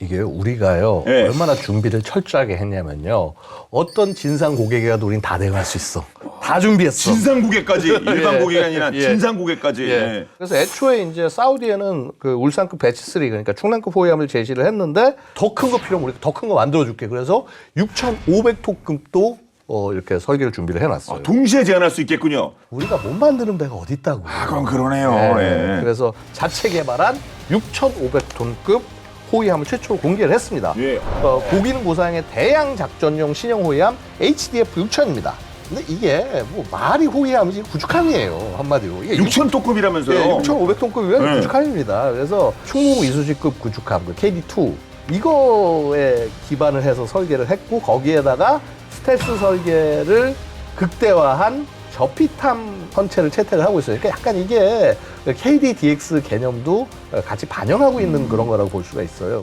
이게 우리가요 예. 얼마나 준비를 철저하게 했냐면요 어떤 진상 고객이 가도 우린 다 대응할 수 있어 다 준비했어 진상 고객까지 일반 고객이 아니라 예. 진상 고객까지. 예. 예. 그래서 애초에 이제 사우디에는 그 울산급 배치 3 그러니까 충남급 호위함을 제시를 했는데 더 큰 거 필요하면 우리가 더 큰 거 만들어 줄게 그래서 6,500톤급도 어, 이렇게 설계를 준비를 해놨어요. 동시에 제한할 수 있겠군요. 우리가 못 만드는 데가 어디 있다고. 아, 그건 그러네요. 네. 예. 그래서 자체 개발한 6,500톤급 호위함을 최초로 공개를 했습니다. 예. 어, 고기능 고사양의 대양 작전용 신형 호위함 HDF 6000입니다. 근데 이게 뭐 말이 호위함이지 구축함이에요 한마디로. 이게 6천 토급이라면서요. 예, 6,500톤급이면 네. 구축함입니다. 그래서 충무 이수지급 구축함, 그 KD2 이거에 기반을 해서 설계를 했고 거기에다가 스텔스 설계를 극대화한 저피탐 선체를 채택을 하고 있어요. 그러니까 약간 이게 KDDX 개념도 같이 반영하고 있는 그런 거라고 볼 수가 있어요.